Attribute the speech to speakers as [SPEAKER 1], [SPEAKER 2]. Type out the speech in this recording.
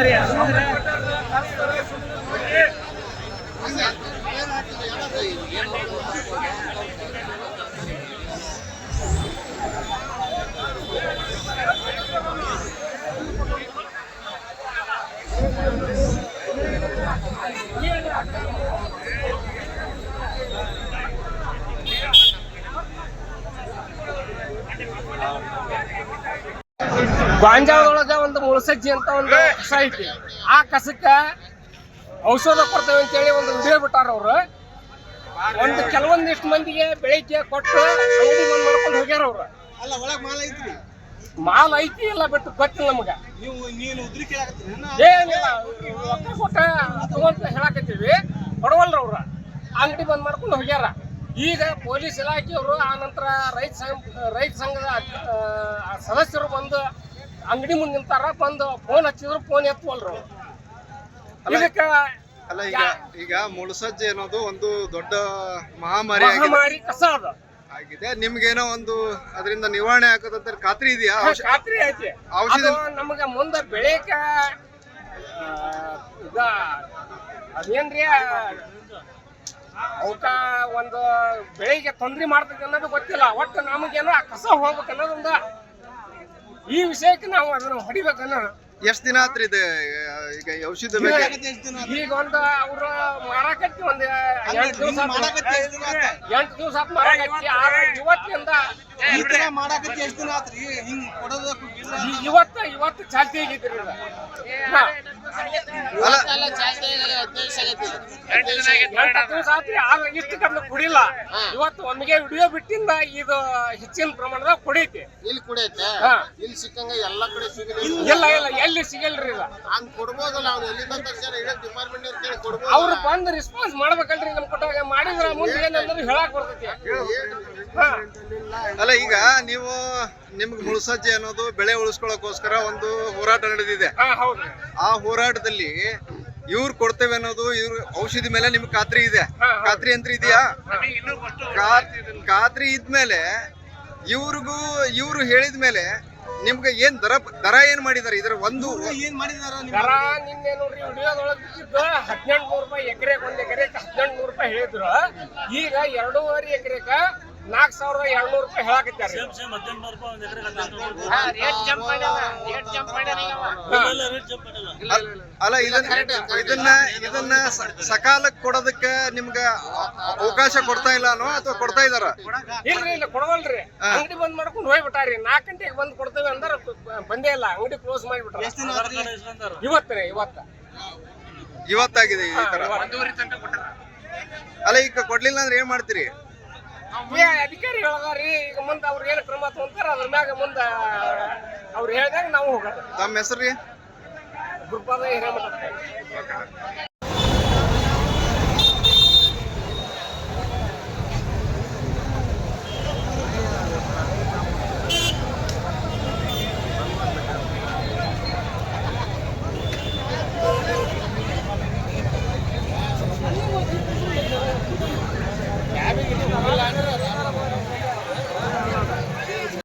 [SPEAKER 1] Maria. ಗಾಂಜಾಳದೊಳಗ ಒಂದು ಮುಳಸಜ್ಜಿ ಅಂತ ಒಂದು ಕಸ ಐತಿ. ಆ ಕಸಕ್ಕ ಔಷಧ ಕೊಡ್ತೇವೆ ಅಂತೇಳಿ ಒಂದು ಉದ್ಯೋಗ ಬಿಟ್ಟಾರ ಅವ್ರು. ಒಂದು ಕೆಲವೊಂದಿಷ್ಟು ಮಂದಿಗೆ ಬೆಳಿಗ್ಗೆ ಕೊಟ್ಟು ಅಂಗಡಿ ಬಂದ್ ಮಾಡ್ಕೊಂಡು ಹೋಗ್ಯಾರ ಅವ್ರು.
[SPEAKER 2] ಅಲ್ಲ ಒಳಗ್ ಮಾಲ
[SPEAKER 1] ಐತಿ ಇಲ್ಲ ಬಿಟ್ಟು ಗೊತ್ತಿಲ್ಲ ನಮಗ. ಏನಿಲ್ಲ ರೊಕ್ಕ ಕೊಟ್ಟ ತಗೊಂತ ಹೇಳಾಕತ್ತೀವಿ. ಕೊಡವಲ್ರ ಅವ್ರ. ಅಂಗಡಿ ಬಂದ್ ಮಾಡ್ಕೊಂಡು ಹೋಗ್ಯಾರ. ಈಗ ಪೊಲೀಸ್ ಇಲಾಖೆಯವರು ಆ ನಂತರ ರೈತ ಸಂಘ ರೈತ ಸಂಘದ ಆ, ಸದಸ್ಯರು ಬಂದು ಅಂಗಡಿ ಮುಂದೆ ನಿಂತಾರ ಬಂದು ಫೋನ್ ಹಚ್ಚಿದ್ರು ಫೋನ್ ಎತ್ತುವಲ್ರು ಅವ್ರು.
[SPEAKER 3] ಅಲ್ಲ ಈಗ ಈಗ ಮುಳುಸಜ್ಜೆ ಅನ್ನೋದು ಒಂದು ದೊಡ್ಡ ಮಹಾಮಾರಿ
[SPEAKER 1] ಮಹಾಮಾರಿ ಕಸ ಅದ.
[SPEAKER 3] ಆಗಿದೆ. ನಿಮ್ಗೇನೋ ಒಂದು ಅದರಿಂದ ನಿವಾರಣೆ ಆಗದಂತ ಖಾತ್ರಿ ಇದೆಯಾ?
[SPEAKER 1] ಖಾತ್ರಿ ಐತಿ.
[SPEAKER 3] ಔಷಧಿ-
[SPEAKER 1] ನಮ್ಗೆ ಮುಂದೆ ಬೆಳೆಯಕ ಈಗ ಅದೇನ್ರಿ ಅವಕ್ಕ ಒಂದು ಬೆಳೆಗೆ ತೊಂದ್ರೆ ಮಾಡ್ತದೆ ಅನ್ನೋದು ಗೊತ್ತಿಲ್ಲ. ಒಟ್ಟು ನಮಗೇನೋ ಆ ಕಸ ಹೋಗ್ಬೇಕು ಅನ್ನೋದೊಂದು ಈ ವಿಷಯಕ್ಕೆ ನಾವು ಅದನ್ನ ಹೊಡಿಬೇಕನ್ನ
[SPEAKER 3] ಎಷ್ಟ್ ದಿನ ಆತ್ರಿ ಇದು ಈಗ ಔಷಧ ಬೇಕು
[SPEAKER 1] ಈಗ ಒಂದು ಅವ್ರ ಮಾರಾಕತ್ತಿ ಒಂದು ಎಂಟು ದಿವಸ ಎಂಟ್ ದಿವಸ ಮಾರಾಕತ್ತಿ ಇವತ್ತಿಂದ
[SPEAKER 2] ಈ ತರ ಮಾಡಾಕತ್ತಿ ಎಷ್ಟ್ ದಿನ ಆತ್ರಿ? ಹಿಂಗ್ ಕೊಡೋದು ಇಲ್ಲ
[SPEAKER 1] ಇವತ್ತು ಇವತ್ತು ಚಾಲ್ತಿ ಆದ್ರೆ ಇಷ್ಟು ಕಡ್ಲೆ ಕುಡಿಲ್ಲ. ಇವತ್ತು ಒಮ್ಮಿಗೆ ವಿಡಿಯೋ ಬಿಟ್ಟಿಂದ ಇದು ಹೆಚ್ಚಿನ ಪ್ರಮಾಣದಾಗ ಕುಡೈತಿ.
[SPEAKER 4] ಇಲ್ಲಿ ಕುಡಿಯತ್ತೆ
[SPEAKER 1] ಹಾ.
[SPEAKER 4] ಇಲ್ಲಿ ಸಿಕ್ಕಂಗ ಎಲ್ಲ ಕಡೆ ಸಿಗಲ್ಲ.
[SPEAKER 1] ಇಲ್ಲ ಇಲ್ಲ ಎಲ್ಲಿ ಸಿಗಲ್ರಿ ಇಲ್ಲ
[SPEAKER 4] ಹಂಗ್ ಕೊಡ್ಬೋದಲ್ಲ ಅವ್ರು ಎಲ್ಲಿಂದ ತರ್ಸ್ಯಾರ? ಇಡೀ ಡಿಪಾರ್ಟ್ಮೆಂಟ್ ಅವ್ರ ಕೇಳಿ ಕೊಡ್ಬೋದು.
[SPEAKER 1] ಅವ್ರು ಬಂದು ರಿಸ್ಪಾನ್ಸ್ ಮಾಡ್ಬೇಕಲ್ರಿ ನಮ್ ಕೊಟ್ಟಾಗ. ಮಾಡಿದ್ರ ಮುಂದೆ ಏನಂದ್ರೆ ಹೇಳಕ್ ಬರ್ತೈತಿ. ಹಾ.
[SPEAKER 3] ಅಲ್ಲ ಈಗ ನೀವು ನಿಮ್ಗೆ ಮುಳುಸಜ್ಜೆ ಅನ್ನೋದು ಬೆಳೆ ಉಳಿಸ್ಕೊಳ್ಳೋಕೋಸ್ಕರ ಒಂದು ಹೋರಾಟ ನಡೆದಿದೆ. ಆ ಹೋರಾಟದಲ್ಲಿ ಇವ್ರು ಕೊಡ್ತೇವೆ ಅನ್ನೋದು ಇವ್ರ ಔಷಧಿ ಮೇಲೆ ನಿಮ್ಗೆ ಖಾತ್ರಿ ಇದೆ. ಖಾತ್ರಿ ಅಂತ ಇದೆಯಾ? ಖಾತ್ರಿ ಇದ್ಮೇಲೆ ಇವ್ರಿಗೂ ಇವ್ರು ಹೇಳಿದ ಮೇಲೆ ನಿಮ್ಗೆ ಏನ್ ದರ ದರ ಏನ್ ಮಾಡಿದಾರೆ? ಇದ್ರ ಒಂದು
[SPEAKER 2] ಏನ್ ಮಾಡಿದಾರ
[SPEAKER 1] ದರ ನಿನ್ನೆ ನೋಡ್ರಿ ವಿಡಿಯೋದೊಳಗೆ ಬಿಟ್ಟಿದ್ದು ಹದಿನೆಂಟು ನೂರು ರೂಪಾಯಿ ಎಕರೆಗೆ ಒಂದ್ ಎಕರೆಗೆ ಹದಿನೆಂಟು ನೂರು ರೂಪಾಯಿ ಹೇಳಿದ್ರು. ಈಗ ಎರಡೂವರೆ ಎಕರೆಕ ನಾಲ್ಕು ಸಾವಿರದ ಎರಡ್ನೂರು ರೂಪಾಯಿ ಹೇಳಾಕತ್ತಾರೆ
[SPEAKER 3] ಅಲ್ಲ ಇದನ್ನ ಇದನ್ನ ಇದನ್ನ ಸಕಾಲಕ್ಕೆ ಕೊಡೋದಕ್ಕ ನಿಮ್ಗೆ ಅವಕಾಶ ಕೊಡ್ತಾ ಇಲ್ಲ ಅನ್ನೋ ಅಥವಾ ಕೊಡ್ತಾ ಇದಾರ?
[SPEAKER 1] ಇಲ್ರಿ ಇಲ್ಲ ಕೊಡವಲ್ರಿ. ಅಂಗಡಿ ಬಂದ್ ಮಾಡ್ಕೊಂಡು ಹೋಗ್ಬಿಟ್ಟಾರಿ ನಾಲ್ಕು ಗಂಟೆಗೆ ಬಂದ್ ಕೊಡ್ತೇವೆ ಅಂದ್ರೆ ಬಂದೇ ಇಲ್ಲ. ಅಂಗಡಿ ಕ್ಲೋಸ್ ಮಾಡಿಬಿಟ್ರ.
[SPEAKER 2] ಎಷ್ಟ್ ದಿನ ಆತ್ರಿ?
[SPEAKER 1] ಇವತ್ತೇ ಇವತ್ತ.
[SPEAKER 3] ಇವತ್ತಾಗಿದೆ ಈ ತರ. ಅಲ್ಲ ಈಗ ಕೊಡ್ಲಿಲ್ಲ ಅಂದ್ರೆ ಏನ್ ಮಾಡ್ತೀರಿ?
[SPEAKER 1] ಏ ಅಧಿಕಾರಿ ಹೇಳದಾರಿ ಈಗ ಮುಂದೆ ಅವ್ರು ಏನು ಕ್ರಮ ತಗೊಂತಾರ ಅದ್ರ ಮ್ಯಾಗ ಮುಂದೆ ಅವ್ರು ಹೇಳ್ದಾಗ ನಾವು ಹೋಗೋದು.
[SPEAKER 3] ತಮ್ಮ ಹೆಸರು ರೀ?
[SPEAKER 1] ಗುರುಪಾದ ಹಿರೇಮಠ